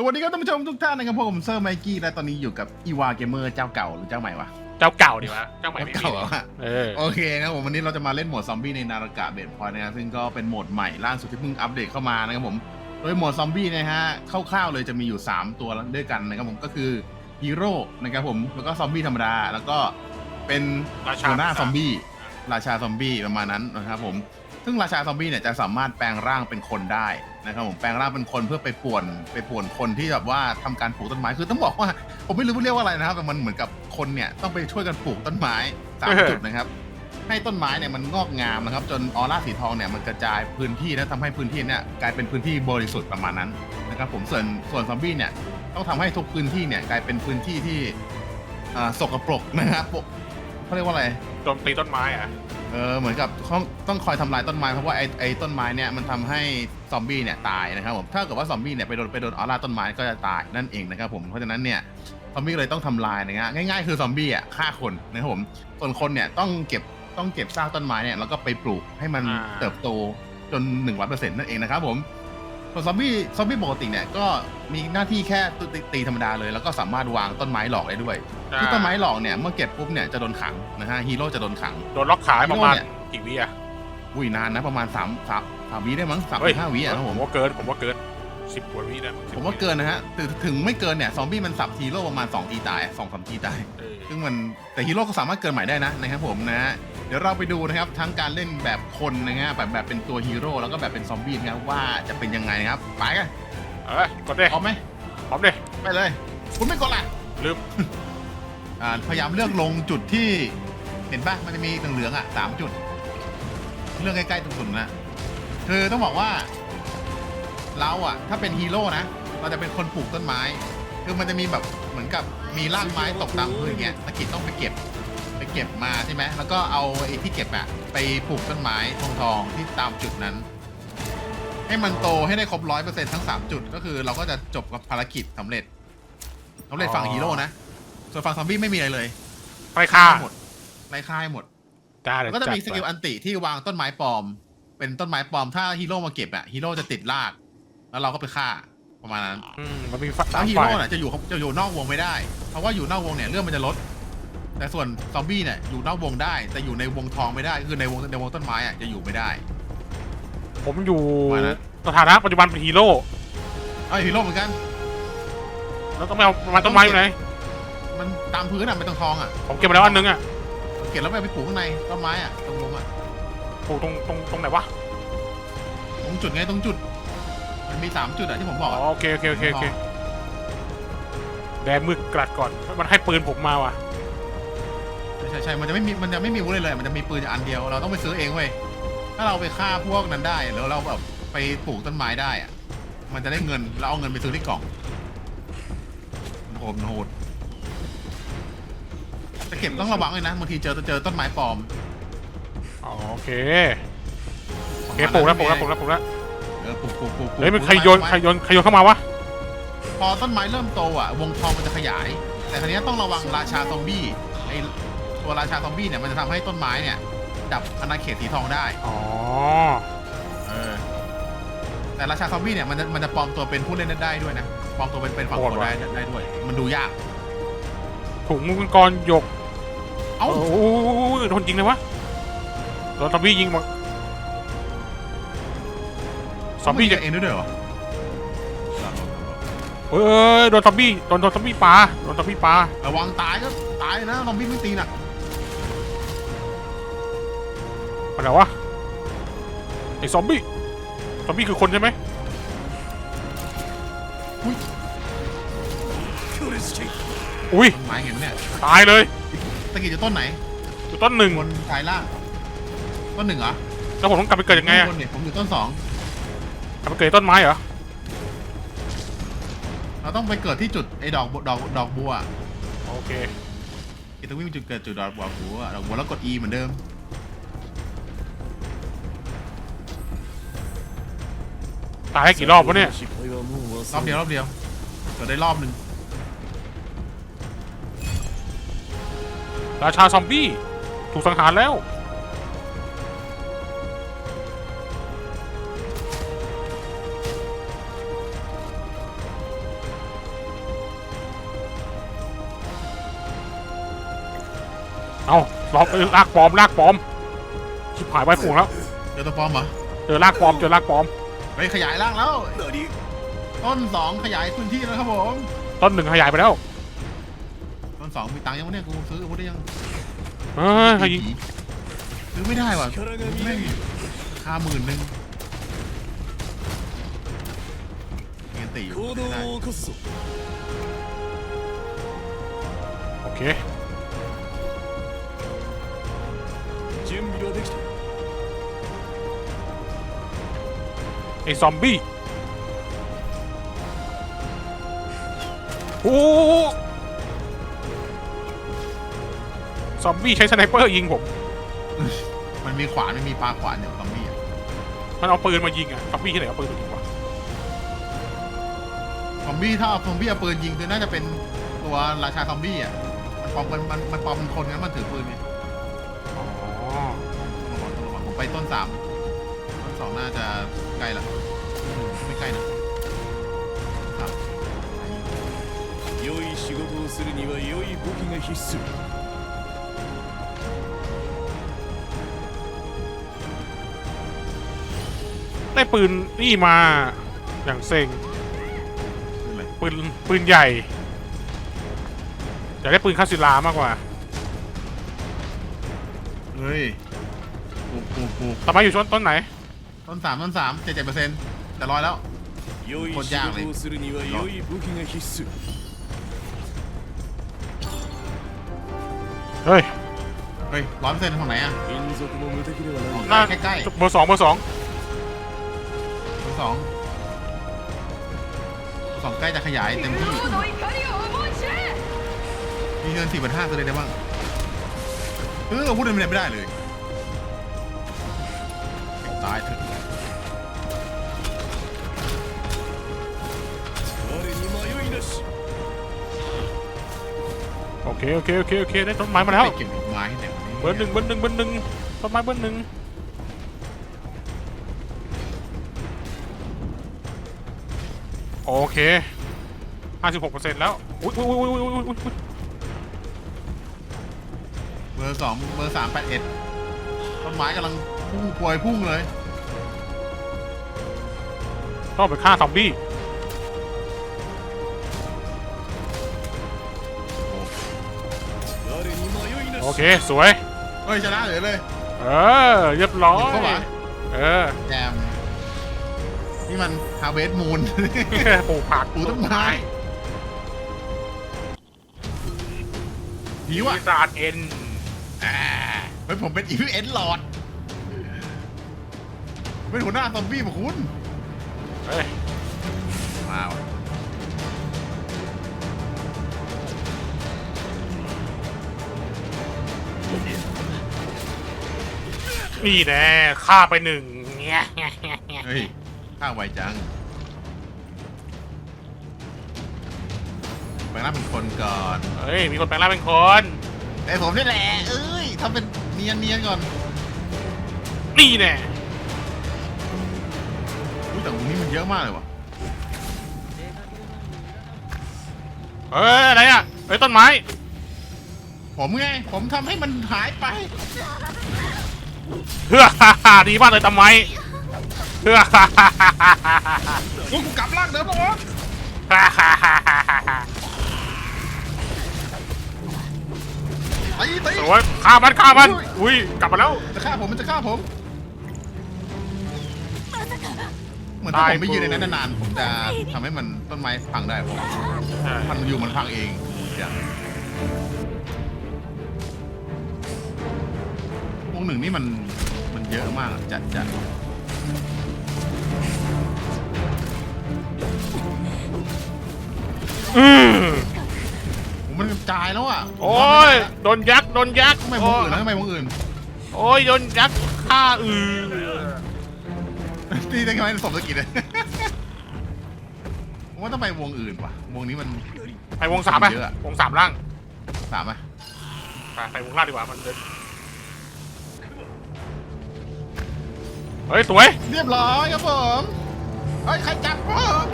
สวัสดีครับท่านผู้ชมทุกท่านนะครับผมเซอร์ไมกี้และตอนนี้อยู่กับอีวาเกมเมอร์เจ้าเก่าหรือเจ้าใหม่วะเจ้าเก่าดีวะเจ้าใหม่ไม่มีเก่าเหรอวะเออโอเคนะครับผมวันนี้เราจะมาเล่นโหมดซอมบี้ในนารากะเบดพอยต์นะครับซึ่งก็เป็นโหมดใหม่ล่าสุดที่เพิ่งอัปเดตเข้ามานะครับผมโดยโหมดซอมบี้นะฮะคร่าวๆเลยจะมีอยู่ 3 ตัวด้วยกันนะครับผมก็คือฮีโร่นะครับผมแล้วก็ซอมบี้ธรรมดาแล้วก็เป็นราชาหัวหน้าซอมบี้ ราชาซอมบี้ประมาณนั้นนะครับผมซึ่งราชาซอมบี้เนี่ยจะสามารถแปลงร่างเป็นคนได้นะครับผมแปลงร่างเป็นคนเพื่อไปป่วนไปป่วนคนที่แบบว่าทำการปลูกต้นไม้คือต้องบอกว่า ผมไม่รู้ว่าเรียกว่าอะไรนะครับแต่มันเหมือนกับคนเนี่ยต้องไปช่วยกันปลูกต้นไม้สามจุดนะครับ ให้ต้นไม้เนี่ยมันงอกงามนะครับ จนออร่าสีทองเนี่ยมันกระจายพื้นที่และทำให้พื้นที่เนี่ยกลายเป็นพื้นที่บริสุทธิ์ประมาณนั้นนะครับผมส่วนส่วนซอมบี้เนี่ยต้องทำให้ทุกพื้นที่เนี่ยกลายเป็นพื้นที่ที่อ่าสกปรกนะครับปก เขาเรียกว่าอะไร โจมตีต้นไม้อะเออเหมือนกับต้องต้องคอยทำลายต้นไม้เพราะว่าไอ้ไอ้ต้นไม้เนี่ยมันทำให้ซอมบี้เนี่ยตายนะครับผมถ้าเกิดว่าซอมบี้เนี่ยไปโดนไปโดนออร่าต้นไม้ก็จะตายนั่นเองนะครับผมเพราะฉะนั้นเนี่ยซอมบี้เลยต้องทำลายนะฮะง่ายๆคือซอมบี้อะฆ่าคนนะครับผมส่วนคนเนี่ยต้องเก็บต้องเก็บซากต้นไม้เนี่ยแล้วก็ไปปลูกให้มันเติบโตจนหนึ่งร้อยเปอร์เซ็นต์นั่นเองนะครับผม ส่วนซอมบี้ซอมบี้ปกติเนี่ยก็มีหน้าที่แค่ตีตีธรรมดาเลย แล้วก็สามารถวางต้นไม้หลอกได้ด้วยที่ต้นไม้หลอกเนี่ยเมื่อเก็บปุ๊บเนี่ยจะโดนขังนะฮะฮีโร่จะโดนขังโดนล็อกขาประมาณฮีโร่เนี่ยกี่วิอะอุ้ยนานนะประมาณ3ามสามสามวิได้มั้งสามเฮ้ยถึงห้าวิอะครับผผมมว่าเกินผมว่าเกิน สิบกว่าวินะผมว่าเกินนะฮะถึงถึงไม่เกินเนี่ย ซอมบี้มันสับฮีโร่ประมาณ2ทีตายสองสามทีตาย เออซึ่งมันแต่ฮีโร่ก็สามารถเกินใหม่ได้นะนะครับผมนะฮะเดี๋ยวเราไปดูนะครับทั้งการเล่นแบบคนนะฮะแบบแบบเป็นตัวฮีโร่แล้วก็แบบเป็นซอมบี้นะครับว่าจะเป็นยังไงนะครับไปกันเอ้ยกดดิพร้อมไหมพร้อมดิไปเลย คุณไม่กดล่ะลืม อ่าพยายามเลือกลงจุดที่เห็นปะมันจะมีเหลืองๆอะสามจุด เลือกใกล้ๆตรงสุดนะคือต้องบอกว่า เราอะ ถ้าเป็นฮีโร่นะ เราจะเป็นคนปลูกต้นไม้ คือมันจะมีแบบเหมือนกับมีรากไม้ตกตามพื้นอย่างเงี้ยตะกิดต้องไปเก็บ ไปเก็บมาใช่ไหมแล้วก็เอาไอ้ที่เก็บอะไปปลูกต้นไม้ทองทองๆที่ตามจุดนั้น ให้มันโตให้ได้ครบร้อยเปอร์เซ็นทั้งสามจุด ก็คือเราก็จะจบกับภารกิจสำเร็จสำเร็จฝั่งฮีโร่นะ ส่วนฝั่งซอมบี้ไม่มีอะไรเลยไปฆ่าหมดไล่ฆ่าให้หมดได้เลยก็จะมีดสกิลอันติที่วางต้นไม้ปลอม เป็นต้นไม้ปลอมถ้าฮีโร่มาเก็บอะฮีโร่จะติดราก แล้วเราก็ไปฆ่าประมาณนั้นอืมมันมีฝักแล้สาวมฮีฝ่าโร่ยน่ะจะอยู่จะอยู่นอกวงไม่ได้ เพราะว่าอยู่นอกวงเนี่ยเรื่องมันจะลด แต่ส่วนซอมบี้เนี่ยอยู่นอกวงได้ แต่อยู่ในวงทองไม่ได้คือในวงในวงต้นไม้อะจะอยู่ไม่ได้ ผมอยู่ว่านะ สถานะปัจจุบันเป็นฮีโร่เอ้ยฮีโร่เหมือนกัน แล้วต้องไปเอามันต้นไม้อยู่ไหนมันตามพื้นอะเป็นทองทองๆอะผมเก็บมาแล้วอันนึงอะเก็บแล้วไปไปปลูกข้างในต้นไม้อะตรงวงอะปลูกตรงตรงตรงไหนวะตรงจุดไงตรงจุด มันมีสามจุดอะที่ผมบอกอ๋ออะโอเคโอเคโอเคโอเคแดงมือกลัดก่อนมันให้ปืนผมมาว่ะใช่ใช่ใช่มันจะไม่มีมันจะไม่มีวุ้นเลยเลย มันจะมีปืนอันเดียว เราต้องไปซื้อเองเว้ย ถ้าเราไปฆ่าพวกนั้นได้หรือเราแบบไปปลูกต้นไม้ได้อะมันจะได้เงินแล้วเอาเงินไปซื้อที่กล่องโหดโหดจะเก็บต้องระวังเลยนะบางทีเจอเจอต้นไม้ปลอมอ๋อโอเคโอเคปลูกแล้วปลูกแล้วปลูกแล้วปลูกแล้วเออ ปลูกปลูกปลูกปลูกเฮ้ยมันใครโยนปลูกใครโยนใครโยนเข้ามาวะพอต้นไม้เริ่มโตอะ วงทองมันจะขยาย แต่ทีนี้ต้องระวังราชาซอมบี้ไอตัวราชาซอมบี้เนี่ยมันจะทำให้ต้นไม้เนี่ย ดับอาณาเขตสีทองได้อ๋อเออแต่ราชาซอมบี้เนี่ยมันจะมันจะปลอมตัวเป็นผู้เล่นได้ด้วยนะปลอมตัวเป็นเป็นฝั่งคนได้ได้ด้วย มันดูยากถุงมังกรหยก เอ้าโอ้โหโดนยิงเลยวะโดนซอมบี้ยิงมา ซอมบี้จะจะเองด้วยเหรอเอ้ยโดนซอมบี้โดนโดนซอมบี้ปลาโดนซอมบี้ปลาระวังตายก็ตายนะซอมบี้ไม่ตีน่ะไปไหนวะไอ้ซอมบี้ซอมบี้คือคนใช่ไหมอุ้ยต้นไม้เห็นไหมเนี่ยตายเลยตะกี้จะต้นไหนอยู่ต้นหนึ่งบนชายล่างต้นหนึ่งเหรอแล้วผมต้องกลับไปเกิดยังไงอะบนเนี่ยผมอยู่ต้นสอง กลับไปเกิดต้นไม้เหรอ เราต้องไปเกิดที่จุดไอ้ดอกบัวดอกดอกบัวโอเคไอ้ตรงนี้มีจุดเกิดจุดดอกบัวบัวดอกบัวแล้วกด E เหมือนเดิม ตายให้กี่รอบวะเนี่ย รอบเดียวรอบเดียวเกิดได้รอบหนึ่งราชาซอมบี้ ถูกสังหารแล้ว ปลอมเออลากปลอมลากปลอมชิบหายไว้ฝูงแล้วเจอตัวปลอมเหรอเจอลากปลอมเจอลากปลอมไปขยายร่างแล้วต้นสองขยายพื้นที่แล้วครับผมต้นหนึ่งขยายไปแล้วต้นสองมีตังค์ยังวะเนี่ยกูซื้ออาวุธได้ยังเฮ้ยใครยิงซื้อไม่ได้ว่ะไม่ค่าหมื่นหนึ่งเงินตีไม่ได้โอเค ไอ้ซอมบี้โอ้โหซอมบี้ใช้สไนเปอร์ยิงผม มันมีขวานไม่มีปลาขวานเนี่ยซอมบี้อะมันเอาปืนมายิงอะซอมบี้ที่ไหนเอาปืนมายิงวะซอมบี้ถ้าเอาซอมบี้เอาปืนยิงคือน่าจะเป็นตัวราชาซอมบี้อะ มันปลอมมันมันมันปลอมเป็นคนงั้นมันถือปืนไงอ๋อระวังระวังผมไปต้นสามต้น สองน่าจะใกล้ละไม่ใกล้นะครับ 良い仕事をするには良い武器が必須 ได้ปืนนี่มาอย่างเซ็ง คืออะไร ปืนปืนใหญ่อยากได้ปืนคาสิลามากกว่า เฮ้ยปูปูปู ต่อมาอยู่ชนต้นไหน ต้นสามต้นสามเจ็ดเจ็ดเปอร์เซ็นต์จะร้อยแล้ว 良い仕事をするには良い武器が必須 เฮ้ย เฮ้ยร้อยเปอร์เซ็นต์ของไหนอ่ะ 民族も無敵ではない น่า ใกล้ เบอร์สองเบอร์สอง ๆต้นสองต้นสองใกล้จะขยายเต็มที่ の怒りを思い知れ มีเงินสี่พันห้าตัวเลยได้บ้างเอออาวุธมันไม่ได้เลยตายเถอะ เคโอเคโอเคโอเคได้ต้นไม้มาแล้วไปเก็บดอกไม้ให้ไหนวะเบอร์หนึ่งเบอร์หนึ่งเบอร์หนึ่งต้นไม้เบอร์หนึ่งโอเคห้าสิบหกเปอร์เซ็นต์แล้วอุ้ยอุ้ยอุ้ยอุ้ยอุ้ยอุ้ยเบอร์สองเบอร์สามแปดเอ็ดต้นไม้กำลังพุ่งพวยพุ่งเลยต้องไปฆ่าซอมบี้ อしเค สวย เฮ้ยชนะเลยเลยเออ เรียบร้อยเข้ามาเออ แจมนี่มันฮาเวสมูน ปลูกผักปลูกต้นไม้หิวปีอะศาจเอ็นอ่าเฮ้ยผมเป็นอีพีเอ็นหลอดเป็นหัวหน้าซอมบี้มาคุณ เฮ้ย นี่แน่ฆ่าไปหนึ่งเงี้ยเฮ้ยข้างไวจังไปหน้าเป็นคนก่อนเฮ้ย มีคนแปลงร่างเป็นคน ไอ้ผมนี่แหละเอ้ยทำเป็นเนียนเนียนๆก่อนนี่แน่อุ้ยแต่ตรงนี้มันเยอะมากเลยว่ะเอ้ย อะไรอะเฮ้ย ต้นไม้ ผมไงผมทำให้มันหายไป เฮ้อดีมากเลยต้นไม้เฮ้อกูกูกลับร่างเดิมแล้ววะตีตีสวยฆ่ามันฆ่ามันอุ้ยกลับมาแล้วจะฆ่าผมมันจะฆ่าผม เหมือนถ้าผมไปยืนในนั้นนานๆผมจะทำให้มันต้นไม้พังได้ผมมันอยู่มันพังเองอย่างว หนึ่งนี่มันมันเยอะมากอะจัดจัดอืมผมมันกระจายแล้วอะโอ้ยโดนยักษ์โดนยักษ์ทำไมวงอื่นนะทำไมวงอื่นโอ้ยโดนยักษ์ฆ่าอือตีได้ไงสมสกิลเลยผมว่าต้องไปวงอื่นว่ะ วงนี้มันไปวงสามไปเยอะอะวงสามล่างสามไหมไปไปวงล่างดีกว่ามันเดิน เฮ้ยสวยเรียบร้อยครับผมเฮ้ยใครจับผม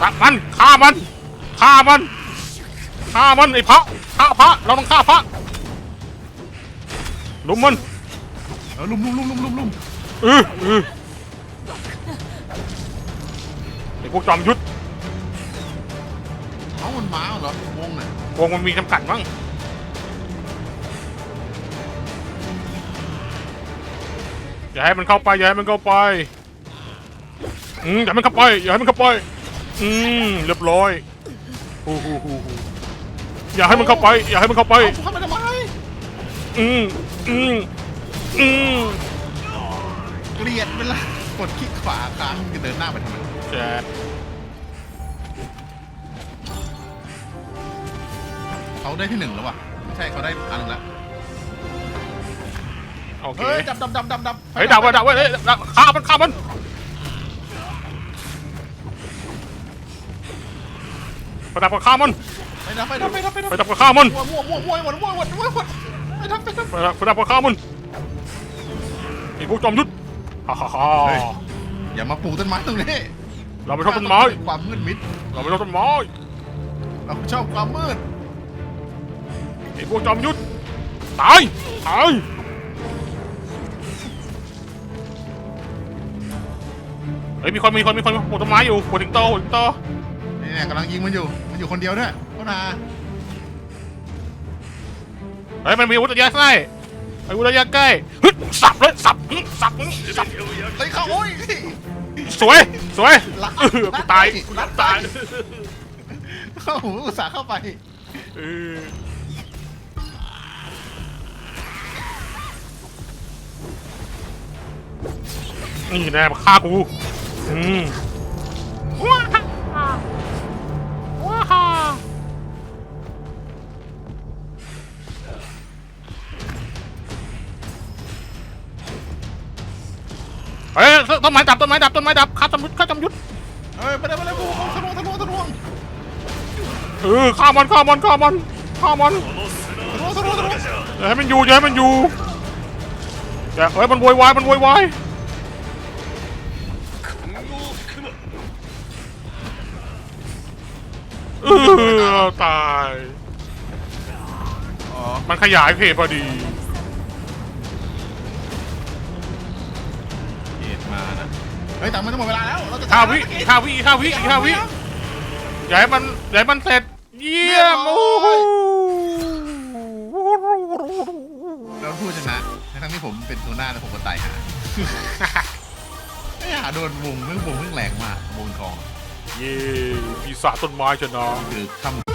ฆ่ามันฆ่ามันฆ่ามันฆ่ามันไอ้พระฆ่าพระเราต้องฆ่าพระลุมมันเออลุมลุมลุมลุมลุมลุมเออเออไอ้พวกจอมยุทธเอ้ามันม้าเหรอวงน่ะวงมันมีจำกัดมั้ง อย่าให้มันเข้าไปอย่าให้มันเข้าไปอืมอย่าให้มันเข้าไปอย่าให้มันเข้าไปอืมเรียบร้อยฮู้ฮู้ฮู้ฮู้อย่าให้มันเข้าไป อย่าให้มันเข้าไปเอ้าเข้าไปทำไมอืมอืมอืมเกลียดเวลากดคลิกขวาค้างจะเดินหน้าไปทำไมแจ๊ดเขาได้ที่หนึ่งแล้ววะไม่ใช่เขาได้อันหนึ่งแล้ว โอเค เฮ้ยดับดับดับดับดับเฮ้ยดับไว้ดับไว้เฮ้ยดับฆ่ามันฆ่ามันไปดับกับฆ่ามันไปดับไปดับไปดับไปดับไปกับฆ่ามันวัววัววัววัวหมดวัวหมดวัวหมดไปดับไปดับไปดับไปดับกับฆ่ามันไอ้พวกจอมยุทธฮ่าฮ่าฮ่าอย่ามาปลูกต้นไม้ตรงนี้เราไม่ชอบต้นไม้ความมืดมิดเราไม่ชอบต้นไม้เราชอบความมืดไอ้พวกจอมยุทธตายตาย เฮ้ยมีคนมีคนมีคนปลูกต้นไม้อยู่ปลูกถึงโตปลูกถึงโตนี่เนี่ยกำลังยิงมันอยู่ มันอยู่คนเดียวด้วยก็นาเฮ้ยมันมีอาวุธระยะใกล้อาวุธระยะใกล้ฮึดสับเลยสับฮึดสับฮึดสับเฮ้ยเขาโอ้ยสวยสวยรัดเออกูตายกูรัดตายเข้าหูอุตส่าห์เข้าไปเออนี่แน่มาฆ่ากู อืมว้าว้าเฮ้ยต้นไม้ดับต้นไม้ดับต้นไม้ดับฆ่าจำยุทธฆ่าจำยุทธเฮ้ยไปเลยไปเลยกูทะลวงทะลวงทะลวงเออฆ่ามันฆ่ามันฆ่ามันฆ่ามันทะลวงทะลวงทะลวงให้มันอยู่ให้มันอยู่อย่เอ้ยมันโวยวายมันโวยวาย เออตาย อ๋อมันขยายเพจพอดีเหตุมานะ เฮ้ยแต่มันจะหมดเวลาแล้ว เราจะห้าวิห้าวิห้าวิห้าวิอย่าให้มันอย่าให้มันเสร็จ เยี่ยมโอ้โหเราผู้ชนะทั้งที่ผมเป็นตัวหน้าแล้วผมก็ตายหาไม่หาโดนวงเรื่องวงเรื่องแรงมากวงทอง เย่ปีศาจต้นไม้ชนะ คือคำ